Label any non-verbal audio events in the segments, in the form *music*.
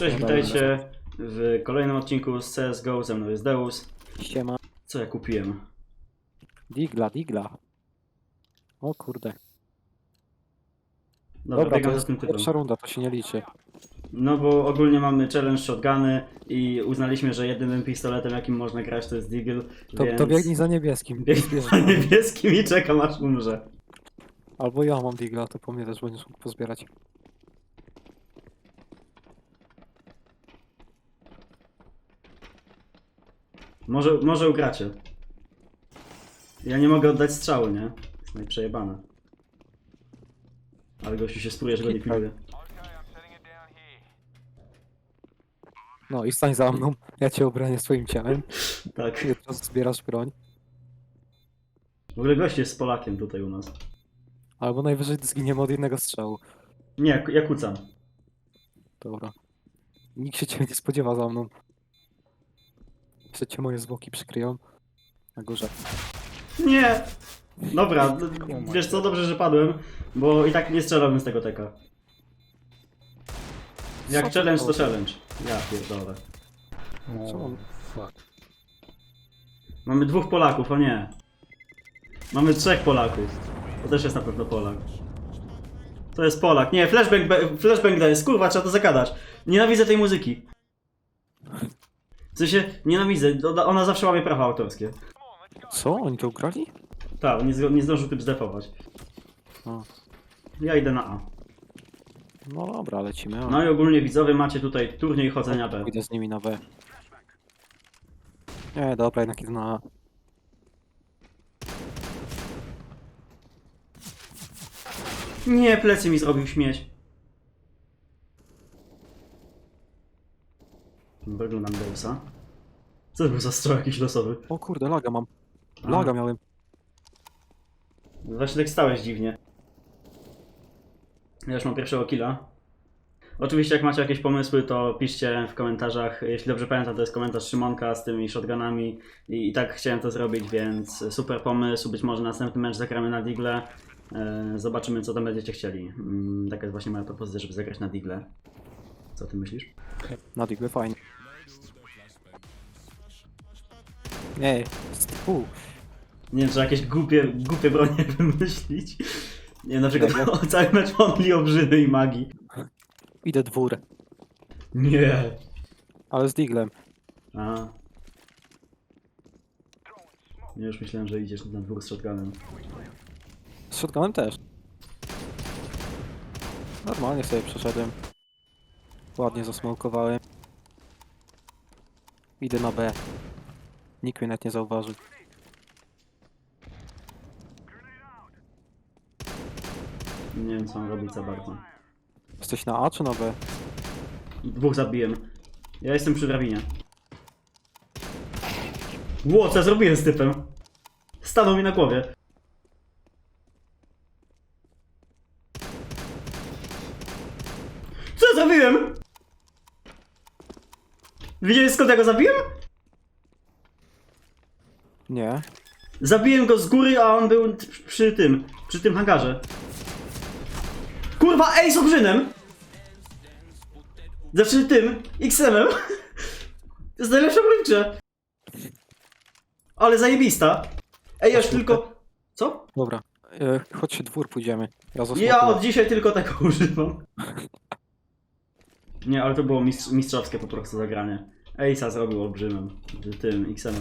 Cześć, witajcie w kolejnym odcinku z CSGO. Ze mną jest Deus. Siema. Co ja kupiłem? Digla, digla. O kurde. Dobra, Dobra, to biegam za jest tym typem. pierwsza runda, to się nie liczy. No bo ogólnie mamy challenge shotguny i uznaliśmy, że jedynym pistoletem jakim można grać to jest Deagle, To, więc... to biegnij za niebieskim. *laughs* Biegnij za niebieskim i czekam aż umrze. Albo ja mam digla, to po mnie też będziesz mógł pozbierać. Może, może ugracie. Ja nie mogę oddać strzału, nie? Jest najprzejebane. Ale gościu się spruje, że go nie pilnuje. No i stań za mną, ja cię obronię swoim ciałem. *laughs* Tak. I teraz zbierasz broń. W ogóle gość jest z Polakiem tutaj u nas. Albo najwyżej zginiemy od jednego strzału. Nie, ja kucam. Dobra. Nikt się ciebie nie spodziewa za mną. Jeszcze cię moje zwłoki przykryją. Na górze. Nie! Dobra, *laughs* d- wiesz co, dobrze, że padłem, bo i tak nie strzelałbym z tego teka. Jak Co challenge to challenge. Ja pierdolę. Co on? Mamy dwóch Polaków, o nie. Mamy trzech Polaków. To też jest na pewno Polak. To jest Polak. Nie, flashbang, be- flashbang daje. Kurwa, trzeba to zagadać. Nienawidzę tej muzyki. Sensie, nienawidzę. Ona- Ona zawsze łamie prawa autorskie. Co? Oni to ugrali? Tak, nie, nie zdążył typ zdefować. Ja idę na A. No dobra, lecimy. No i ogólnie widzowie macie tutaj turniej chodzenia B. Pójdę z nimi na B. Nie, dobra, jednak idę na A. Nie, plecy mi zrobił śmieć. Deusa. Co to był za strzał jakiś losowy? O kurde, laga mam. Laga miałem. Właśnie tak stałeś dziwnie. Ja już mam pierwszego killa. Oczywiście jak macie jakieś pomysły, to piszcie w komentarzach. Jeśli dobrze pamiętam, to jest komentarz Szymonka z tymi shotgunami. I, i tak chciałem to zrobić, więc super pomysł. Być może następny mecz zagramy na Digle. E, zobaczymy, co tam będziecie chcieli. Mm, taka jest właśnie moja propozycja, żeby zagrać na Digle. Co ty myślisz? Na digły fajnie. Nie, stu. Nie wiem, czy jakieś głupie, głupie bronie *laughs* wymyślić. Nie, na przykład o, *laughs* cały mecz only obrzyny i magii. Idę dwór, Nie. ale z diglem. A. Ja już myślałem, że idziesz na dwóch z shotgunem. Z shotgunem też. Normalnie sobie przeszedłem. Ładnie zasmokowałem. Idę na B. Nikt mnie nawet nie zauważył. Nie wiem, co mam robić za bardzo. Jesteś na A czy na B? Dwóch zabiłem. Ja jestem przy drabinie. Ło, co ja zrobiłem z typem? Stanął mi na głowie. Co ja zrobiłem? Widziałeś skąd ja go zabiłem? Nie. Zabiłem go z góry, a on był t- przy tym, przy tym hangarze. Kurwa, ej, z obrzynem! Znaczy tym, XM-em. *laughs* To jest najlepsza grze. Ale zajebista. Ej, aż tylko... Co? Dobra. E, chodź się dwór pójdziemy. Ja Ja od dzisiaj tylko tego *laughs* używam. Nie, ale to było mistrz, mistrzowskie po prostu zagranie. Ejsa zrobił olbrzymem. Tym XM-em.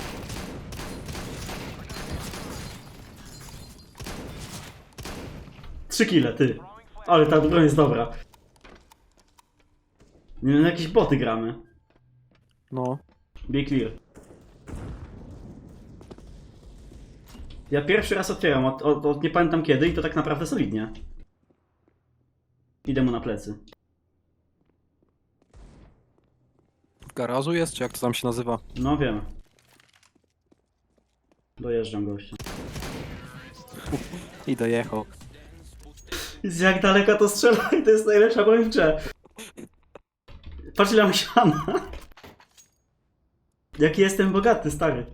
Trzy kile, ty. Ale ta broń jest dobra. Nie wiem, jakieś boty gramy. No. Be clear. Ja pierwszy raz otwieram, od, od, od nie pamiętam kiedy i to tak naprawdę solidnie. Idę mu na plecy. W garażu jest, czy jak to tam się nazywa? No wiem. Dojeżdżam gościa. *laughs* I dojechał. Jest jak daleko to strzela i to jest najlepsza broń w grze. Patrz ile. Jaki jestem bogaty, stary.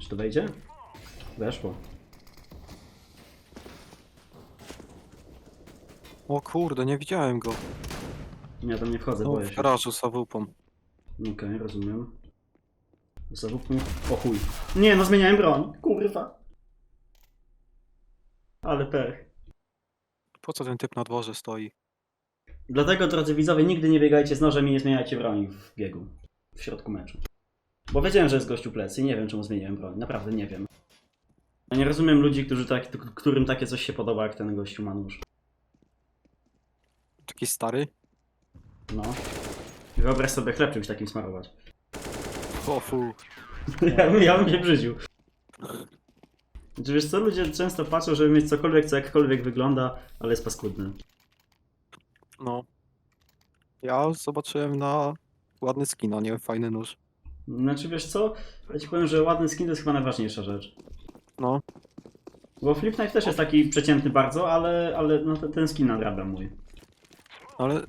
Czy to wejdzie? Weszło. O kurde, nie widziałem go. Ja tam nie wchodzę, No, boję w się. garażu z AWP. Okej, rozumiem. Zawupmy. O chuj. Nie, no zmieniałem broń. Kurwa. Ale pech. Po co ten typ na dworze stoi? Dlatego, drodzy widzowie, nigdy nie biegajcie z nożem i nie zmieniajcie broni w biegu. W środku meczu. Bo wiedziałem, że jest gościu plecy i nie wiem, czemu zmieniłem broń. Naprawdę nie wiem. Ja nie rozumiem ludzi, którzy tak, którym takie coś się podoba, jak ten gościu ma nóż. Taki stary? No. Wyobraź sobie chleb czymś takim smarować. O fu. *laughs* Ja, bym- ja bym się brzydził. Znaczy, wiesz co, ludzie często patrzą, żeby mieć cokolwiek, co jakkolwiek wygląda, ale jest paskudny. No. Ja zobaczyłem na ładny skin, a nie fajny nóż. Znaczy, wiesz co, ja ci powiem, że ładny skin to jest chyba najważniejsza rzecz. No. Bo Flip Knife też jest taki przeciętny bardzo, ale, ale no, ten- ten skin nadrabia mój. Ale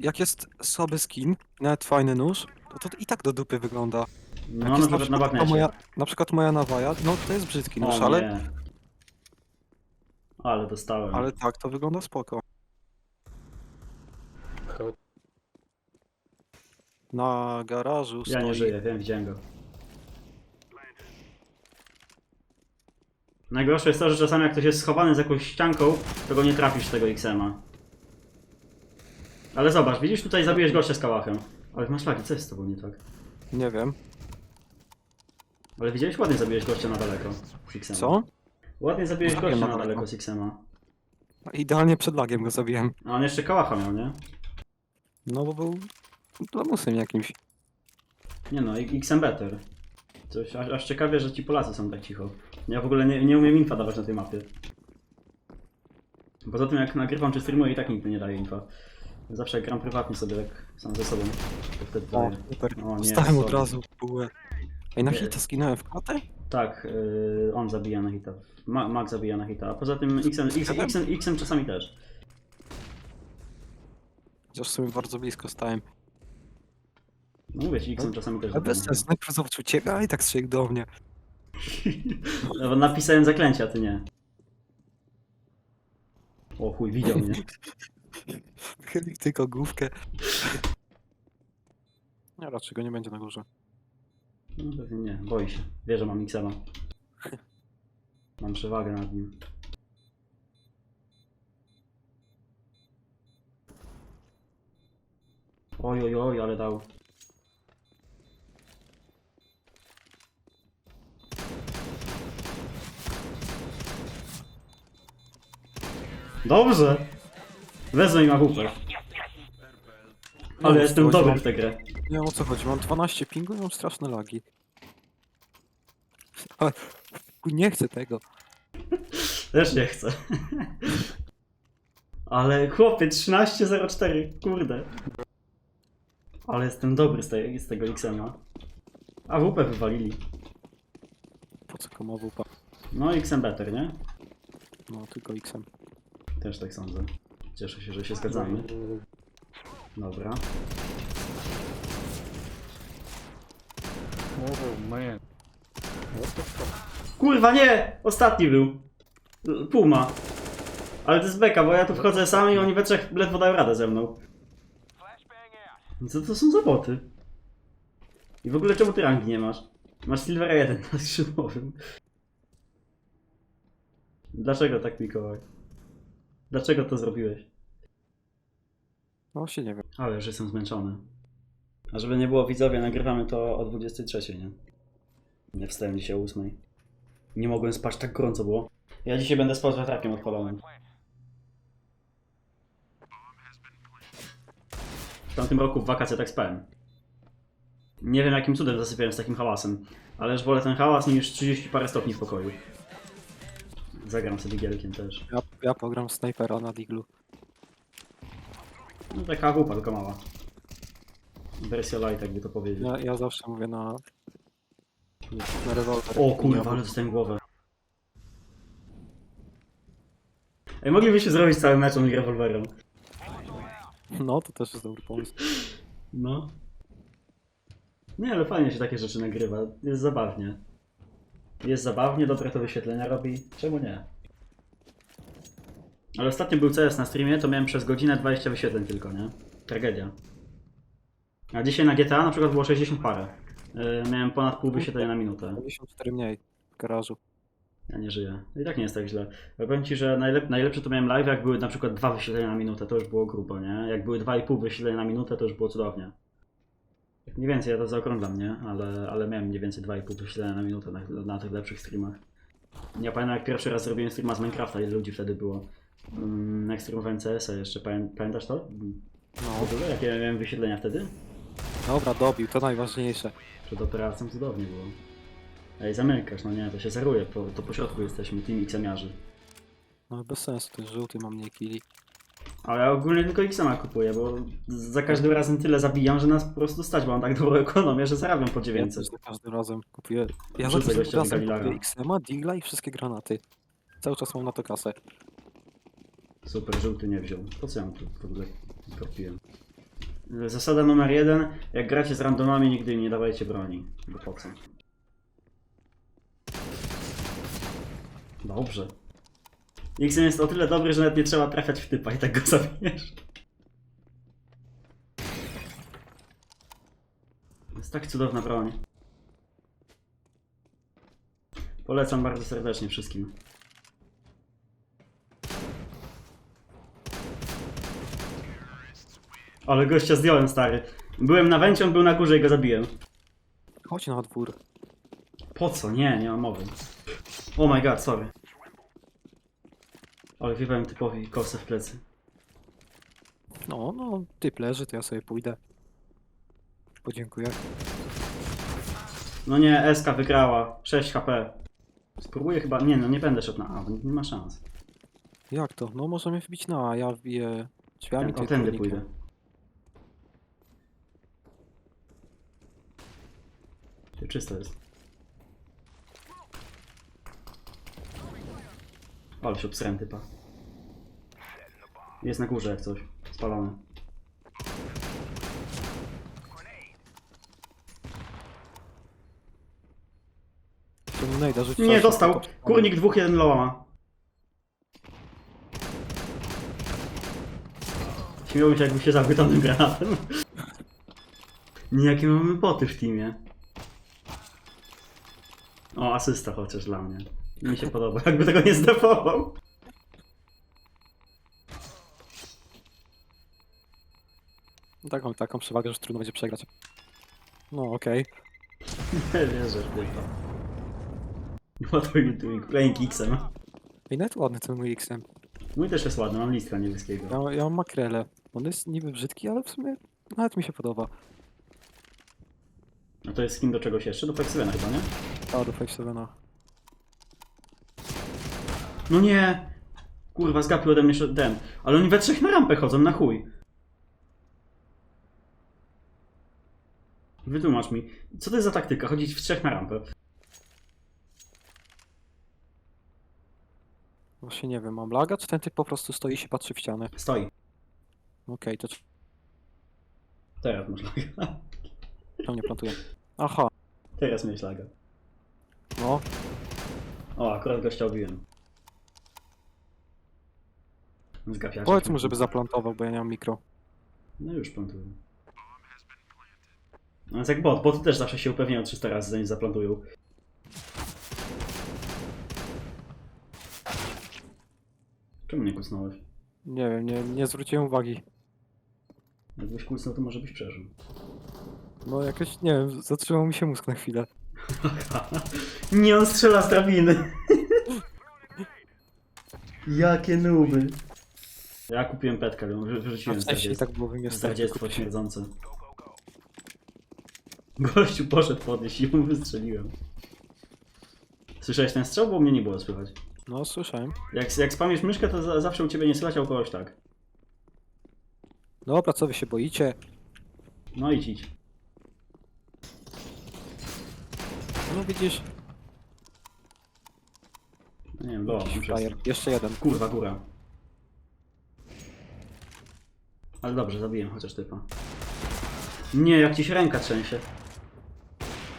jak jest słaby skin, nawet fajny nóż, to to i tak do dupy wygląda. No, Jak na jest na przykład na ta moja, na przykład moja nawaja, no to jest brzydki nóż, O, ale, nie. Ale dostałem. ale tak, to wygląda spoko. Na garażu Ja stoi. nie żyję, wiem, widziałem go. Najgorsze jest to, że czasami jak ktoś jest schowany z jakąś ścianką, to go nie trafisz z tego XM-a. Ale zobacz, widzisz, tutaj zabijesz gościa z kałachem. Ale masz lagi, co jest z tobą nie tak? Nie wiem. Ale widziałeś, ładnie zabiłeś gościa na daleko z XM-a. Co? Ładnie zabiłeś Zabiłem gościa na na daleko. daleko z XM-a. Idealnie przed lagiem go zabiłem. A on jeszcze kałacha miał, nie? No bo był lamusem jakimś. Nie no, XM better. Coś, aż, aż ciekawie, że ci Polacy są tak cicho. Ja w ogóle nie, nie umiem infa dawać na tej mapie. Poza tym jak nagrywam czy streamuję i tak nigdy nie daję infa. Zawsze jak gram prywatnie sobie tak sam ze sobą, to wtedy O, daję. super. O, nie, Dostałem od sorry. razu bułę. Ej, na Nie. hita skinąłem w klatę? Tak, yy, on zabija na hita. Ma, Mac zabija na hita, a poza tym XM, XM, XM, XM czasami też. Chociaż w sumie bardzo blisko stałem. No mówię ci, XM czasami też Ale bez sensu, najpierw zobaczył ciebie, a i tak strzelił do mnie. *laughs* No, bo napisałem zaklęcia, ty nie. O chuj, widział mnie. *laughs* Chylił tylko główkę. Nie, raczej go nie będzie na górze. No pewnie nie, boi się. Wie, że mam XM-a. Mam przewagę nad nim. Oj, oj, oj, ale dał. Dobrze! Wezmę im AWP. Ale jestem dobry w tę grę. Nie wiem o co chodzi, mam 12 pingu i mam straszne lagi. *laughs* Ale nie chcę tego. *laughs* Też nie chcę. *laughs* Ale chłopie, 13.04, kurde. Ale jestem dobry z, tej, z tego XM-a. A WP wywalili. Po co komu wupa? No XM better, nie? No, tylko XM. Też tak sądzę. Cieszę się, że się zgadzamy. Dobra. Oh man. What the fuck? Kurwa nie! Ostatni był. Puma. Ale to jest beka, bo ja tu wchodzę sam i oni we trzech ledwo dają radę ze mną. Co to są za boty? I w ogóle czemu ty rangi nie masz? Masz Silvera 1 na skrzydłowym. Dlaczego tak, Mikołaj? Dlaczego to zrobiłeś? No się nie wiem. Ale już jestem zmęczony. A żeby nie było widzowie, nagrywamy to o 23, nie? Nie wstałem dzisiaj o 8. Nie mogłem spać, tak gorąco było. Ja dzisiaj będę spał z wiatrakiem odpalonym. W tamtym roku w wakacje tak spałem. Nie wiem jakim cudem zasypiałem z takim hałasem, ale już wolę ten hałas niż 30 parę stopni w pokoju. Zagram sobie gielkiem też. Ja, ja pogram snajpera na diglu. No taka hupa, tylko mała. Wersja light, jakby to powiedzieć. Ja, ja zawsze mówię na... Na rewolwer. O kurwa, ale dostałem głowę. Ej, moglibyśmy zrobić cały mecz on rewolwerem. No, to też jest dobry pomysł. No. Nie, ale fajnie się takie rzeczy nagrywa. Jest zabawnie. Jest zabawnie, dobre to wyświetlenia robi. Czemu nie? Ale ostatnio był CS na streamie, to miałem przez godzinę 20 wyświetleń tylko, nie? Tragedia. A dzisiaj na GTA na przykład było 60 parę. Yy, miałem ponad pół wyświetlenia na minutę. 54 mniej w garażu. Ja nie żyję. I tak nie jest tak źle. Ja powiem ci, że najlep najlepsze to miałem live, jak były na przykład dwa wyświetlenia na minutę, to już było grubo, nie? Jak były 2,5 wyświetlenia na minutę, to już było cudownie. Mniej więcej, ja to zaokrąglam, nie? Ale, ale miałem mniej więcej 2,5 wyświetlenia na minutę na, na tych lepszych streamach. Ja pamiętam jak pierwszy raz zrobiłem streama z Minecrafta, ile ludzi wtedy było. Mm, jak streamowałem CS-a jeszcze, Pamię pamiętasz to? No, W ogóle, jakie miałem wyświetlenia wtedy? dobra, dobił, to najważniejsze. Przed operacją cudownie było. Ej, zamykasz, no nie, to się zeruje, po, to po środku jesteśmy, team X-amiarzy. No bez sensu, ten żółty ma mniej killi. Ale ja ogólnie tylko X-ma kupuję, bo za każdym razem tyle zabijam, że nas po prostu stać, bo mam tak dobrą ekonomię, że zarabiam po Ja 900. też za każdym razem kupuję. Ja za każdym gościa razem kupuję XM-a, Digla i wszystkie granaty. Cały czas mam na to kasę. Super, żółty nie wziął. Po co ja mu tu w ogóle trafiłem? Zasada numer jeden, jak gracie z randomami, nigdy im nie dawajcie broni. Bo po co? Dobrze. Xen jest o tyle dobry, że nawet nie trzeba trafiać w typa i tak go *laughs* zabijesz. Jest tak cudowna broń. Polecam bardzo serdecznie wszystkim. Ale gościa zdjąłem, stary. Byłem na węcie, on był na górze i go zabiłem. Chodź na dwór. Po co? Nie, nie mam mowy. Oh my god, sorry. Ale wjewałem typowi kosę w plecy. No, no, typ leży, to ja sobie pójdę. Podziękuję. No nie, SK wygrała. 6 HP. Spróbuję chyba... Nie no, nie będę szedł na A, bo nie ma szans. Jak to? No możemy wbić na A, ja wbiję drzwiami, O, ty tędy kurnikiem. pójdę. Czysto jest. Ale się obsrałem typa. Jest na górze jak coś. Spalony. Czemu najda rzucić Nie, dostał. Kurnik dwóch, jeden loła ma. Się jakby się tamtym granatem. *laughs* Jakie mamy poty w teamie. O, asysta chociaż dla mnie. Mi się podoba, *laughs* jakby tego nie zdefował. Taką, taką przewagę, że trudno będzie przegrać. No okej. *laughs* Nie wierzę w typa. What are you doing? Playing X-em. I nawet ładny ten mój XM. Mój też jest ładny, mam listka niebieskiego. Ja, ja mam makrele. On jest niby brzydki, ale w sumie nawet mi się podoba. A to jest skin do czegoś jeszcze? Do Flexylena chyba, nie? A, do Five Sevena. No nie! Kurwa, zgapił ode mnie ten. Ale oni we trzech na rampę chodzą, na chuj. Wytłumacz mi, co to jest za taktyka? Chodzić w trzech na rampę. Właśnie nie wiem, mam laga, czy ten typ po prostu stoi i się patrzy w ścianę? Stoi. Okej, to Teraz masz laga. Czemu nie plantuję? Aha, Teraz mieć laga. no. O, akurat gościa obiłem. Zgapiaczek. Powiedz mu, żeby zaplantował, bo ja nie mam mikro. No już plantują. No jest jak bot. Boty też zawsze się upewniają 300 razy zanim zaplantują. Czemu nie kucnąłeś? Nie wiem, nie, nie zwróciłem uwagi. Jakbyś kucnął, to może byś przeżył. No jakoś, nie wiem, zatrzymał mi się mózg na chwilę. *laughs* Nie, on strzela z drabiny. *laughs* Jakie nuby. Ja kupiłem petkę, ją wy- A wyrzuciłem w z sensie i 40. tak było Zdradziectwo śmierdzące. Gościu poszedł podnieść i mu wystrzeliłem. Słyszałeś ten strzał? Bo mnie nie było słychać. No, słyszałem. Jak, jak spamiesz myszkę, to za, zawsze u ciebie nie słychać, a u kogoś tak. Dobra, co wy się boicie? No idź, idź. No widzisz, nie wiem, frajer. Jeszcze jeden. Kurwa, góra. Ale dobrze, zabiłem chociaż typa. Nie, jak ci się ręka trzęsie.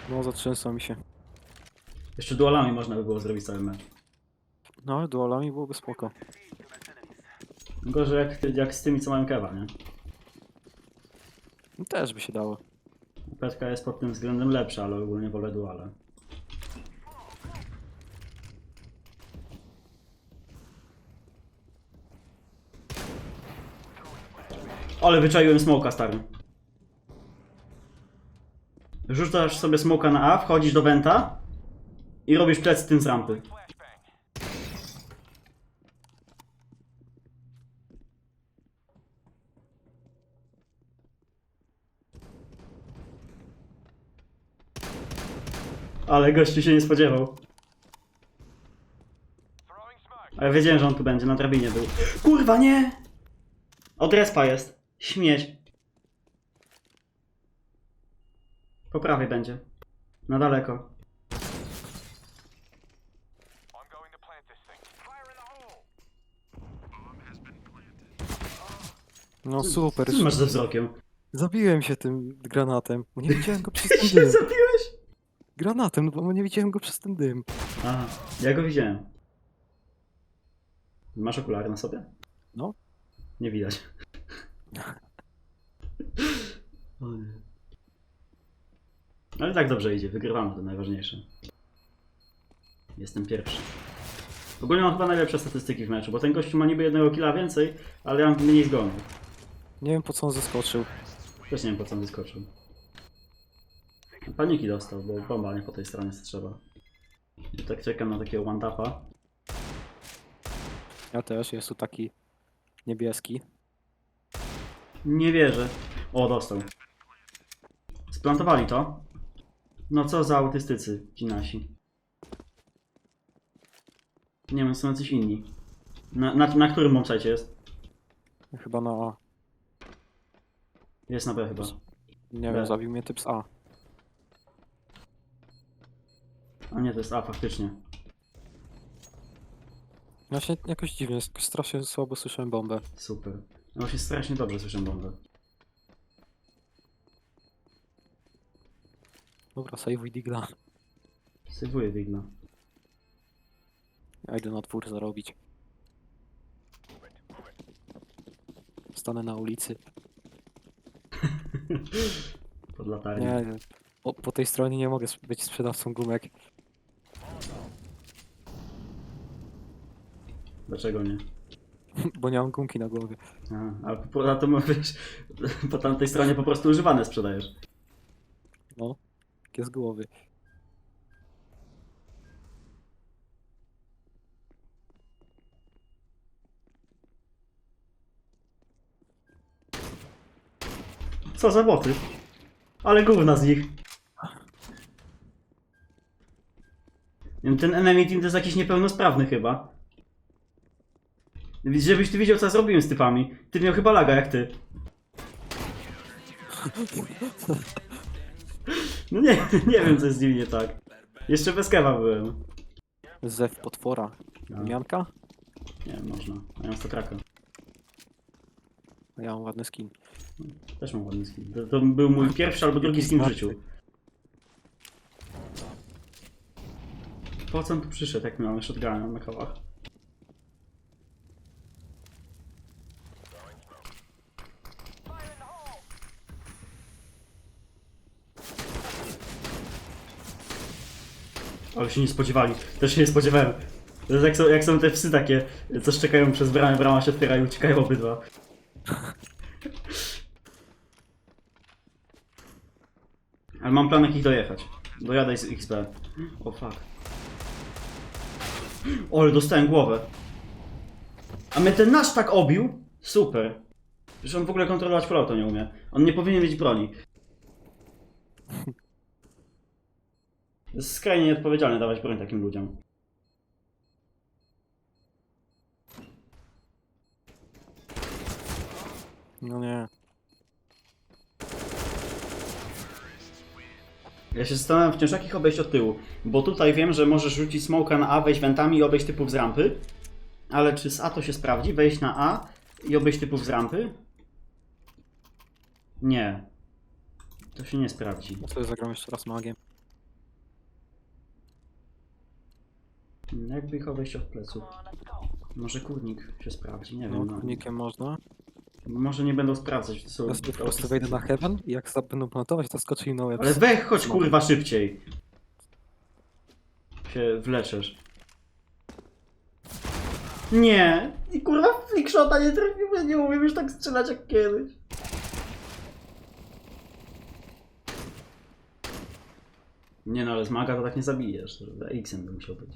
No, zatrzęsło mi się. Jeszcze dualami można by było zrobić cały mecz. No ale dualami byłoby spoko. Gorzej jak, jak z tymi, co mają kewa, nie? No, też by się dało. Petka jest pod tym względem lepsza, ale ogólnie wolę duale. Ale wyczaiłem smoka, stary. Rzucasz sobie smoka na A, wchodzisz do wenta i robisz plecy tym z rampy. Ale gościu się nie spodziewał. A ja wiedziałem, że on tu będzie, na drabinie był. Kurwa, nie! Od respa jest. Śmieć. Po prawej będzie. Na daleko. No super. Co ty masz ze wzrokiem? Zabiłem się tym granatem, bo nie widziałem go *laughs* przez ten się dym. zabiłeś? Granatem, no bo nie widziałem go przez ten dym. Aha, ja go widziałem. Masz okulary na sobie? No. Nie widać. O nie. Ale tak dobrze idzie, wygrywamy to najważniejsze. Jestem pierwszy. Ogólnie mam chyba najlepsze statystyki w meczu, bo ten gościu ma niby jednego killa więcej, ale ja mam mniej zgonów. Nie wiem po co on zeskoczył. Też nie wiem po co on wyskoczył. Paniki dostał, bo bomba nie po tej stronie strzela. I tak czekam na takiego one-tapa. Ja też, jest tu taki niebieski. Nie wierzę. O, dostał. Splantowali to. No co za autystycy ci nasi. Nie wiem, są jacyś inni. Na, na, na którym bombsite jest? Chyba na A. Jest na B chyba. Nie wiem, zabił mnie typ z A. A nie, to jest A faktycznie. Właśnie jakoś dziwnie, strasznie słabo słyszałem bombę. Super. No właśnie strasznie dobrze słyszę bombę. Dobra, save digla. Sejwuję Digna. Ja idę na dwór zarobić. Stanę na ulicy. *laughs* Pod latarnią. Nie, o, po tej stronie nie mogę sp- być sprzedawcą gumek. Dlaczego nie? *laughs* Bo nie mam gumki na głowie. A, a poza tym wiesz, po tamtej stronie po prostu używane sprzedajesz. No, takie z głowy. Co za boty? Ale gówna z nich. Ten enemy team to jest jakiś niepełnosprawny chyba. Żebyś ty widział co ja zrobiłem z typami. Ty miał chyba laga jak ty. No nie, nie wiem co jest z nimi nie tak. Jeszcze bez kewa byłem. Zew potwora. No, Mianka? nie można. A ja mam stokraka. A ja mam ładny skin. Też mam ładny skin. To, to był mój pierwszy albo drugi skin w życiu. Po co on tu przyszedł, jak miałem shotguna na kawach? Ale się nie spodziewali. Też się nie spodziewałem. To jest jak są, jak są te psy takie, co szczekają przez bramę, brama się otwiera i uciekają obydwa. *laughs* Ale mam plan jak ich dojechać. Dojadę z XP. O fuck. O, ale dostałem głowę. A mnie ten nasz tak obił? Super. Że on w ogóle kontrolować flauto nie umie. On nie powinien mieć broni. *laughs* To jest skrajnie nieodpowiedzialne dawać broń takim ludziom. No nie. Ja się zastanawiam wciąż jak ich obejść od tyłu. Bo tutaj wiem, że możesz rzucić smoka na A, wejść wentami i obejść typów z rampy. Ale czy z A to się sprawdzi? Wejść na A i obejść typów z rampy? Nie. To się nie sprawdzi. Ja sobie zagram jeszcze raz magiem. Jakby ich obejść od pleców. Może kurnik się sprawdzi, nie No, wiem. No. kurnikiem można. Może nie będą sprawdzać. To są sobie po prostu wejdę na heaven i jak za- będą plantować, to skoczy im na łeb. Ale weź, chodź kurwa szybciej. Się wleczesz. Nie! I kurwa flickshota nie trafiłem, nie umiem już tak strzelać jak kiedyś. Nie no, ale z maga to tak nie zabijesz. X-em by musiał być.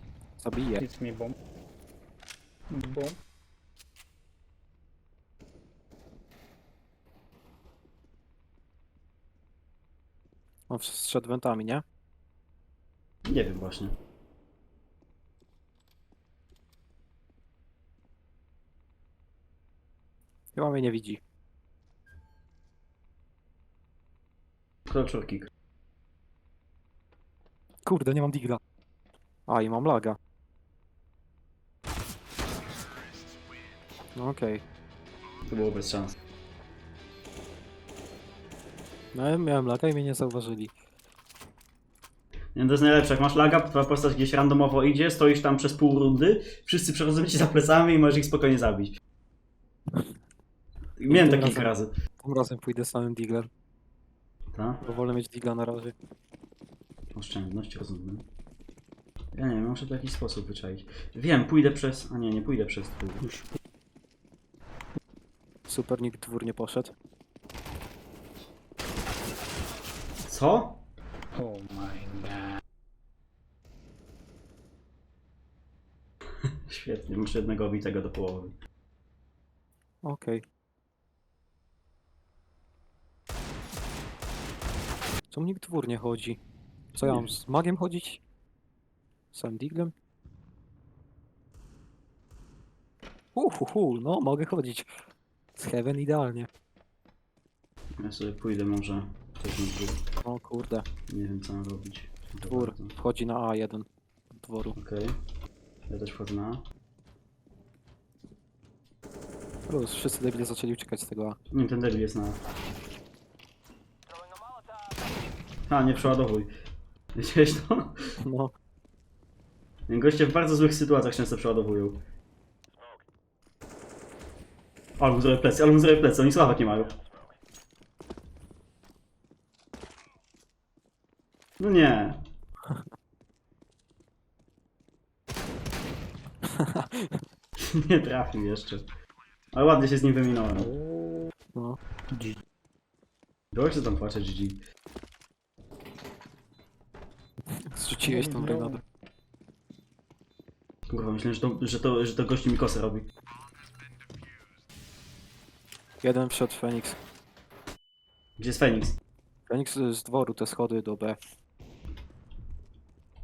Zabiję. Hit me bomb. Bomb. On strzedł wentami, nie? Nie wiem właśnie. Chyba mnie nie widzi. Kick. Kurde, nie mam digla. A, i mam laga. No okej. To było bez szans. No ja miałem laga i mnie nie zauważyli. Nie, to jest najlepsze, jak masz laga, twoja postać gdzieś randomowo idzie, stoisz tam przez pół rundy, wszyscy przechodzą ci za plecami i możesz ich spokojnie zabić. Miałem to Tym kilka razy. Tym razem pójdę z samym diglem, Tak? bo wolę mieć digla na razie. Oszczędność, rozumiem. Ja nie wiem, muszę to w jakiś sposób wyczaić. Wiem, pójdę przez... A nie, nie pójdę przez twój. Super, nikt dwór nie poszedł. Co? Oh my god. *laughs* Świetnie, muszę jednego obitego do połowy. Okej. Czemu nikt dwór nie chodzi? Co ja mam z magiem chodzić? Z samym diglem? Uhuhu, no mogę chodzić. Z heaven idealnie. Ja sobie pójdę może też na dwór. O kurde, Nie wiem co mam robić. Dwór bardzo. wchodzi na A1 dworu. Okej. Ja też wchodzę na... A. Plus, wszyscy debile zaczęli uciekać z tego A. Nie, ten debil jest na... A, nie przeładowuj. Widziałeś to? No, Goście w bardzo złych sytuacjach często przeładowują. Albo zrobię plecy, albo zrobię plecy, oni sławek nie mają. No nie. *laughs* nie trafił jeszcze. Ale ładnie się z nim wyminąłem. no. Było się tam płaczeć GG. Zrzuciłeś tą renadę. Kurwa, myślę, że to, że to, że to gościu mi kosę robi. Jeden wszedł Fenix. Gdzie jest Fenix? Fenix z dworu, te schody do B.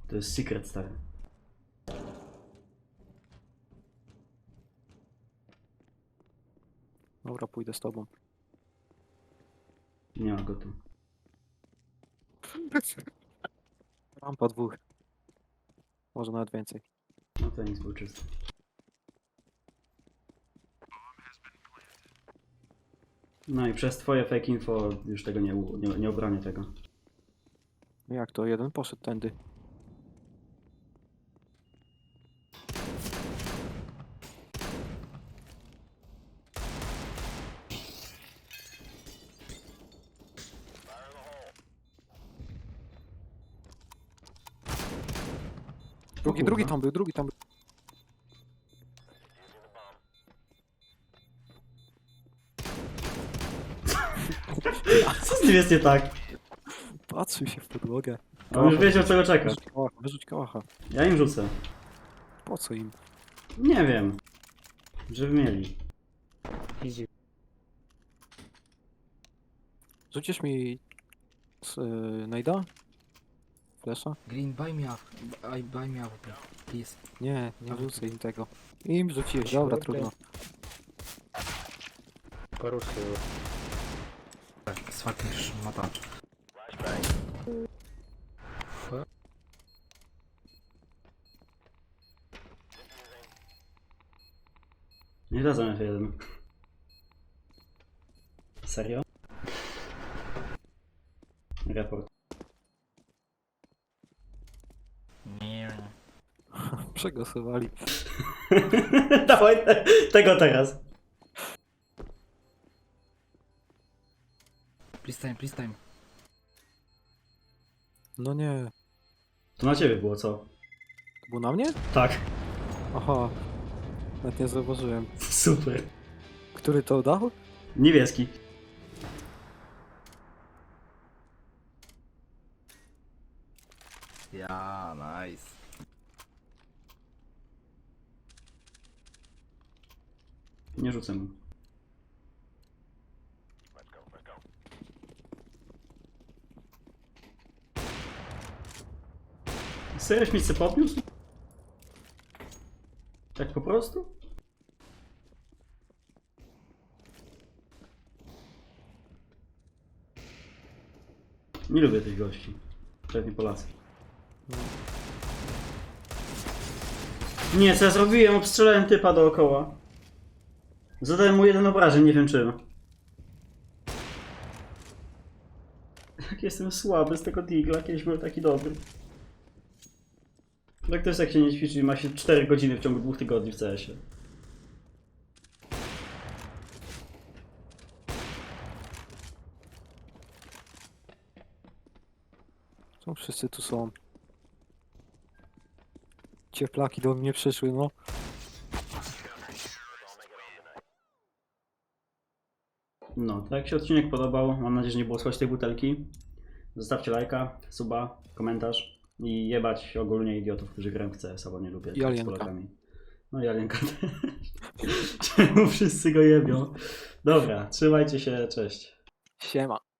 To jest secret, stary. Dobra, pójdę z tobą. Nie ma go tu. Rampa dwóch. Może nawet więcej. No Fenix był czysty. No i przez twoje fake info już tego nie, u- nie, nie obronię tego. Jak to? Jeden poszedł tędy. Drugi, drugi tam był, drugi tam był. czym jest nie tak? Patrzył się w podłogę. On już wiedział czego czekasz. Wyrzuć kałacha. Ja im rzucę. Po co im? Nie wiem. Żeby mieli. Idzie. Rzucisz mi... Yy, Najda? Flesza? Green, buy me up. I buy me up, please. Nie, nie rzucę im tego. Im rzuciłeś, dobra, trudno. Poruszył jest fucking szmata. Nie dadzą F1. Serio? Raport. *laughs* Przegłosowali. *laughs* Dawaj te, tego teraz. Please time. No nie. To na ciebie było, co? To było na mnie? Tak, Aha. Nawet nie zauważyłem. *laughs* super. Który to dał? Niebieski. Ja, nice. Nie rzucę mu. Serio mi się podniósł? Tak po prostu? Nie lubię tych gości. Pewnie Polacy. Nie, co ja zrobiłem? Obstrzelałem typa dookoła. Zadałem mu jeden obrażeń, nie wiem czym. Jak jestem słaby z tego digla, kiedyś byłem taki dobry. Tak to jest jak się nie ćwiczy i ma się 4 godziny w ciągu dwóch tygodni w CS-ie. Czemu wszyscy tu są? Cieplaki do mnie przyszły, no. No, to jak się odcinek podobał, mam nadzieję, że nie było słychać tej butelki. Zostawcie lajka, suba, komentarz i jebać ogólnie idiotów, którzy grają w CS, nie lubię I z Alienka. Polakami. No i Alienka *laughs* też. Czemu wszyscy go jebią? Dobra, trzymajcie się, cześć. Siema.